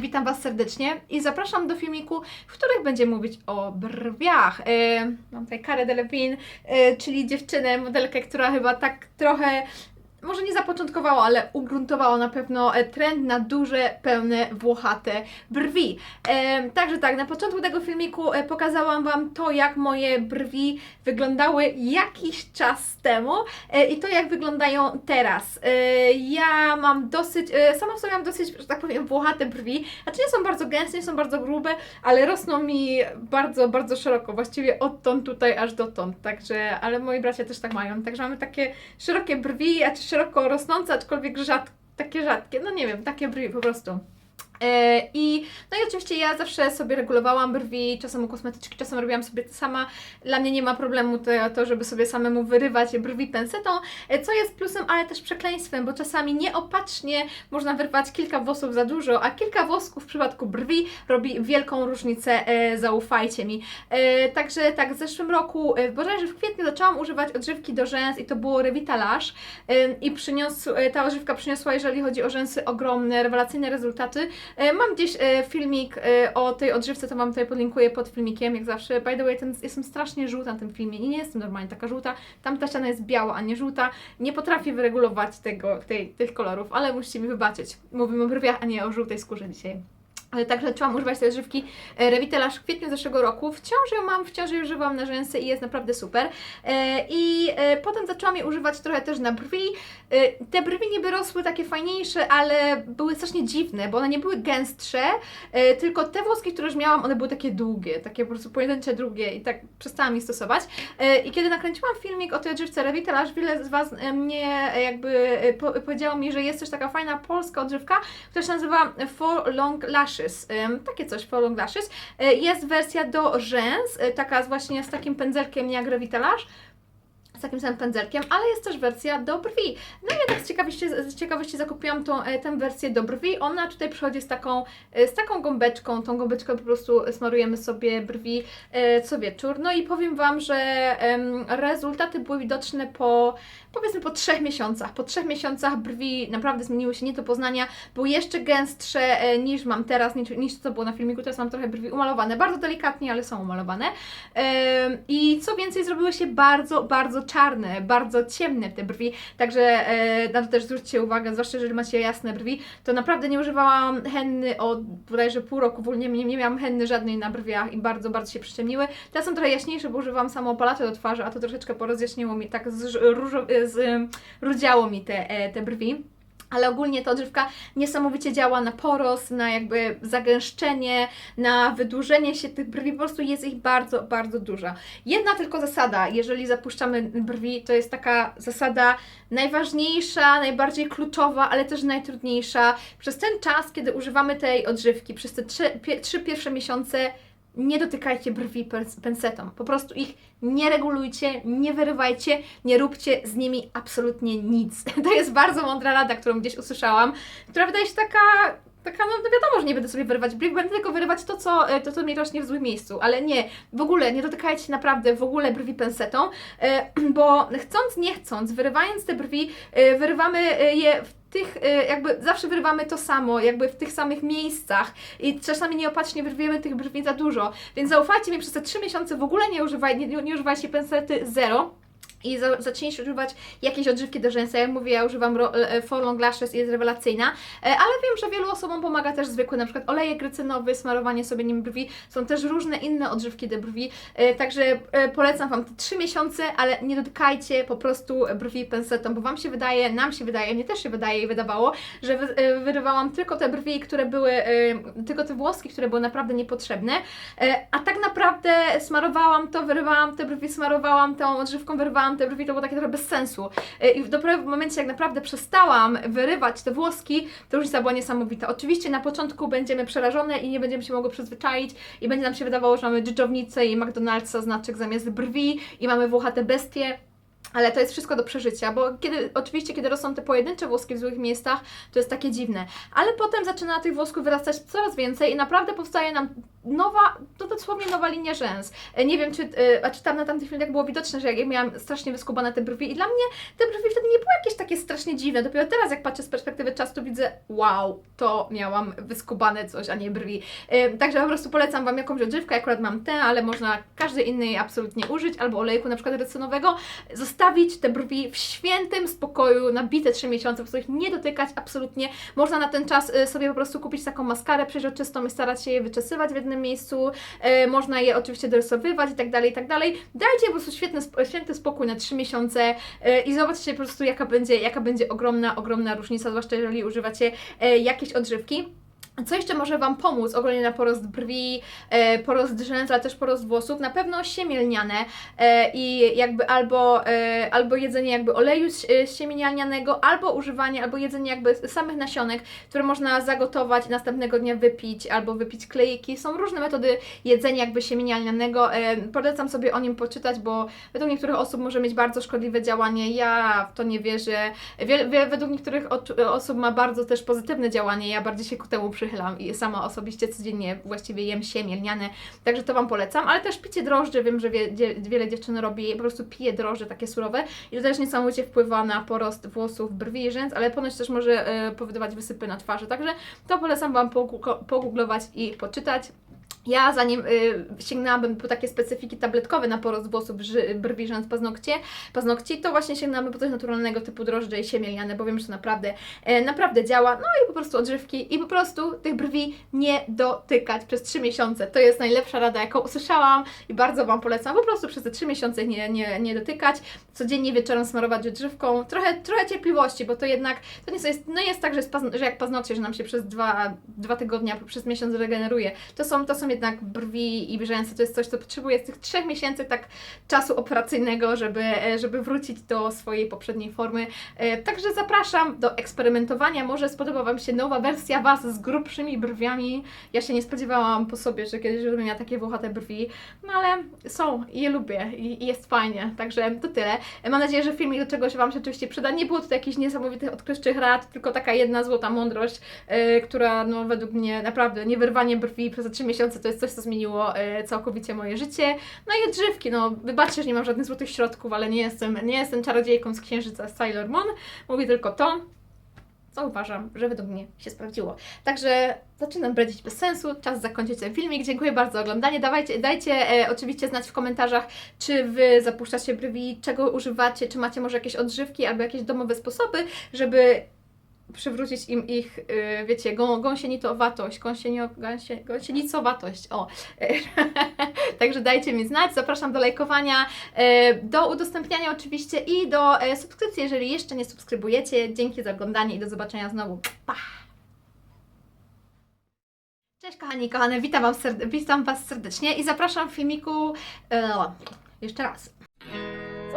witam Was serdecznie i zapraszam do filmiku, w których będziemy mówić o brwiach. E, mam tutaj Karę Delevingne, e, czyli dziewczynę, modelkę, która chyba tak trochę, może nie zapoczątkowała, ale ugruntowała na pewno e, trend na duże, pełne, włochate brwi. E, także tak, na początku tego filmiku e, pokazałam Wam to, jak moje brwi wyglądały jakiś czas temu e, i to, jak wyglądają teraz. E, ja mam dosyć, e, sama w sobie mam dosyć, że tak powiem, włochate brwi. Znaczy nie są bardzo gęste, nie są bardzo grube, ale rosną mi bardzo, bardzo szeroko, właściwie odtąd tutaj aż dotąd, także, ale moi bracia też tak mają, także mamy takie szerokie brwi, a czy szeroko rosnące, aczkolwiek rzad, takie rzadkie, no nie wiem, takie brwi po prostu. E, I, no i oczywiście ja zawsze sobie regulowałam brwi, czasem u kosmetyczki, czasem robiłam sobie sama. Dla mnie nie ma problemu to, to żeby sobie samemu wyrywać brwi pensetą, e, co jest plusem, ale też przekleństwem, bo czasami nieopatrznie można wyrwać kilka włosów za dużo, a kilka włosków w przypadku brwi robi wielką różnicę, e, zaufajcie mi. Także tak, w zeszłym roku, bodajże w kwietniu zaczęłam używać odżywki do rzęs i to było Revita Lash e, i przyniósł, e, ta odżywka przyniosła, jeżeli chodzi o rzęsy, ogromne, rewelacyjne rezultaty. E, Mam gdzieś e, filmik e, o tej odżywce, to Wam tutaj podlinkuję pod filmikiem, jak zawsze. By the way, ten, jestem strasznie żółta na tym filmie i nie jestem normalnie taka żółta. Tam ta ściana jest biała, a nie żółta. Nie potrafię wyregulować tego, tej, tych kolorów, ale musicie mi wybaczyć. Mówimy o brwiach, a nie o żółtej skórze dzisiaj. Także zaczęłam używać tej odżywki e, Revitelash w kwietniu zeszłego roku. Wciąż ją mam, wciąż ją używam na rzęsy i jest naprawdę super. E, I e, potem zaczęłam je używać trochę też na brwi. Te brwi niby rosły takie fajniejsze, ale były strasznie dziwne, bo one nie były gęstsze, tylko te włoski, które już miałam, one były takie długie, takie po prostu pojedyncze, drugie i tak przestałam je stosować. I kiedy nakręciłam filmik o tej odżywce Revitelash, wiele z Was mnie jakby po, powiedziało mi, że jest też taka fajna polska odżywka, która się nazywa For Long Lashes. Takie coś, For Long Lashes. Y, Jest wersja do rzęs, y, taka właśnie z takim pędzelkiem jak Revitalash. Z takim samym pędzelkiem, ale jest też wersja do brwi. No i ja tak z ciekawości, z ciekawości zakupiłam tą, e, tę wersję do brwi. Ona tutaj przychodzi z taką, e, z taką gąbeczką. Tą gąbeczką po prostu smarujemy sobie brwi e, co wieczór. No i powiem Wam, że rezultaty były widoczne po powiedzmy po trzech miesiącach. Po trzech miesiącach brwi naprawdę zmieniły się nie do poznania. Były jeszcze gęstsze niż mam teraz, niż, niż co było na filmiku. Teraz mam trochę brwi umalowane. Bardzo delikatnie, ale są umalowane. I co więcej, zrobiły się bardzo, bardzo czarne, bardzo ciemne te brwi. Także e, na to też zwróćcie uwagę, zwłaszcza jeżeli macie jasne brwi. To naprawdę nie używałam henny od bodajże pół roku. W ogóle nie, nie miałam henny żadnej na brwiach i bardzo, bardzo się przyciemniły. Teraz są trochę jaśniejsze, bo używam samą palatę do twarzy, a to troszeczkę porozjaśniło mi, tak z, z, rudziało mi te, e, te brwi. Ale ogólnie ta odżywka niesamowicie działa na poros, na jakby zagęszczenie, na wydłużenie się tych brwi. Po prostu jest ich bardzo, bardzo dużo. Jedna tylko zasada, jeżeli zapuszczamy brwi, to jest taka zasada najważniejsza, najbardziej kluczowa, ale też najtrudniejsza. Przez ten czas, kiedy używamy tej odżywki, przez te trzy, trzy pierwsze miesiące, nie dotykajcie brwi pens- pensetą. Po prostu ich nie regulujcie, nie wyrywajcie, nie róbcie z nimi absolutnie nic. To jest bardzo mądra rada, którą gdzieś usłyszałam, która wydaje się taka taka, no no wiadomo, że nie będę sobie wyrywać brwi, będę tylko wyrywać to, co, e, to, co mnie rośnie w złym miejscu, ale nie, w ogóle nie dotykajcie naprawdę w ogóle brwi pensetą, e, bo chcąc, nie chcąc, wyrywając te brwi, e, wyrywamy je w tych, e, jakby zawsze wyrywamy to samo, jakby w tych samych miejscach i czasami nieopatrznie wyrwiemy tych brwi za dużo, więc zaufajcie mi, przez te 3 miesiące w ogóle nie, używaj, nie, nie używajcie pensety zero, i za, zacznijcie używać jakiejś odżywki do rzęsa. Jak mówię, ja używam ro, e, For Long Lashes i jest rewelacyjna, e, ale wiem, że wielu osobom pomaga też zwykły, na przykład olejek rycynowy, smarowanie sobie nim brwi. Są też różne inne odżywki do brwi, e, także polecam Wam te 3 miesiące, ale nie dotykajcie po prostu brwi pensetą, bo Wam się wydaje, nam się wydaje, mnie też się wydaje i wydawało, że wy, wyrywałam tylko te brwi, które były, tylko te włoski, które były naprawdę niepotrzebne, a tak naprawdę smarowałam to, wyrywałam te brwi, smarowałam tą odżywką, wyrywałam te brwi, to było takie trochę bez sensu. E, I dopiero w momencie, jak naprawdę przestałam wyrywać te włoski, to różnica była niesamowita. Oczywiście na początku będziemy przerażone i nie będziemy się mogły przyzwyczaić i będzie nam się wydawało, że mamy dżdżownicę i McDonald'sa znaczek zamiast brwi i mamy włochate bestie. Ale to jest wszystko do przeżycia, bo kiedy, oczywiście, kiedy rosną te pojedyncze włoski w złych miejscach, to jest takie dziwne. Ale potem zaczyna tych włosków wyrastać coraz więcej i naprawdę powstaje nam nowa, to dosłownie nowa linia rzęs. E, Nie wiem, czy, e, a czy tam na tamtych filmach było widoczne, że ja miałam strasznie wyskubane te brwi i dla mnie te brwi wtedy nie były jakieś takie strasznie dziwne. Dopiero teraz, jak patrzę z perspektywy czasu, to widzę, wow, to miałam wyskubane coś, a nie brwi. E, Także po prostu polecam Wam jakąś odżywkę, akurat mam tę, ale można każdej innej absolutnie użyć, albo olejku na przykład rycynowego, zostawić te brwi w świętym spokoju na bite 3 miesiące, po ich nie dotykać absolutnie. Można na ten czas y, sobie po prostu kupić taką maskarę przeźroczystą i starać się je wyczesywać w jednym miejscu. E, Można je oczywiście dorysowywać i tak dalej, i tak dalej. Dajcie po prostu świetny, święty spokój na 3 miesiące e, i zobaczcie po prostu jaka będzie, jaka będzie ogromna, ogromna różnica, zwłaszcza jeżeli używacie jakieś odżywki. Co jeszcze może Wam pomóc ogólnie na porost brwi, e, porost rzęs, ale też porost włosów? Na pewno siemielniane e, i jakby albo, e, albo jedzenie jakby oleju siemielnianego, albo używanie, albo jedzenie jakby samych nasionek, które można zagotować i następnego dnia wypić, albo wypić klejki. Są różne metody jedzenia jakby siemielnianego. Polecam sobie o nim poczytać, bo według niektórych osób może mieć bardzo szkodliwe działanie. Ja w to nie wierzę. Wie, wie, według niektórych osób ma bardzo też pozytywne działanie. Ja bardziej się ku temu przychylam i sama osobiście codziennie właściwie jem siemię lniane, także to Wam polecam, ale też picie drożdży, wiem, że wie, dzie, wiele dziewczyn robi, po prostu pije drożdże takie surowe i to też niesamowicie wpływa na porost włosów, brwi i rzęs, ale ponoć też może e, powodować wysypy na twarzy, także to polecam Wam pogooglować i poczytać. Ja zanim y, sięgnęłabym po takie specyfiki tabletkowe na porost włosów, ży, brwi, rzęs, paznokcie, paznokci, to właśnie sięgnęłabym po coś naturalnego typu drożdże i siemielniane, bo wiem, że to naprawdę, e, naprawdę działa. No i po prostu odżywki i po prostu tych brwi nie dotykać przez 3 miesiące. To jest najlepsza rada, jaką usłyszałam i bardzo Wam polecam. Po prostu przez te 3 miesiące nie, nie, nie dotykać. Codziennie wieczorem smarować odżywką. Trochę, trochę cierpliwości, bo to jednak, to nie jest, no jest tak, że, jest pazn- że jak paznokcie, że nam się przez dwa, dwa tygodnie, przez miesiąc regeneruje. To są, to są jednak brwi i rzęsy. To jest coś, co potrzebuje z tych trzech miesięcy tak czasu operacyjnego, żeby, e, żeby wrócić do swojej poprzedniej formy. E, Także zapraszam do eksperymentowania. Może spodoba Wam się nowa wersja Was z grubszymi brwiami. Ja się nie spodziewałam po sobie, że kiedyś będę miała takie włochate brwi, no ale są i je lubię i, jest fajnie. Także to tyle. E, Mam nadzieję, że filmik do czegoś Wam się oczywiście przyda. Nie było tutaj jakichś niesamowitych odkrywczych rad, tylko taka jedna złota mądrość, e, która no, według mnie naprawdę niewyrwanie brwi przez 3 miesiące to jest coś, co zmieniło e, całkowicie moje życie. No i odżywki, no wybaczcie, że nie mam żadnych złotych środków, ale nie jestem, nie jestem czarodziejką z księżyca z Sailor Moon. Mówię tylko to, co uważam, że według mnie się sprawdziło. Także zaczynam bredzić bez sensu, czas zakończyć ten filmik. Dziękuję bardzo za oglądanie. Dawajcie, dajcie e, oczywiście znać w komentarzach, czy Wy zapuszczacie brwi, czego używacie, czy macie może jakieś odżywki albo jakieś domowe sposoby, żeby przywrócić im ich, y, wiecie, gą, gąsienicowatość, gąsienio, gąsie, gąsienicowatość, o. Także dajcie mi znać, zapraszam do lajkowania, e, do udostępniania oczywiście i do e, subskrypcji, jeżeli jeszcze nie subskrybujecie. Dzięki za oglądanie i do zobaczenia znowu. Pa! Cześć kochani kochane, witam, wam serde- witam Was serdecznie i zapraszam w filmiku e, jeszcze raz.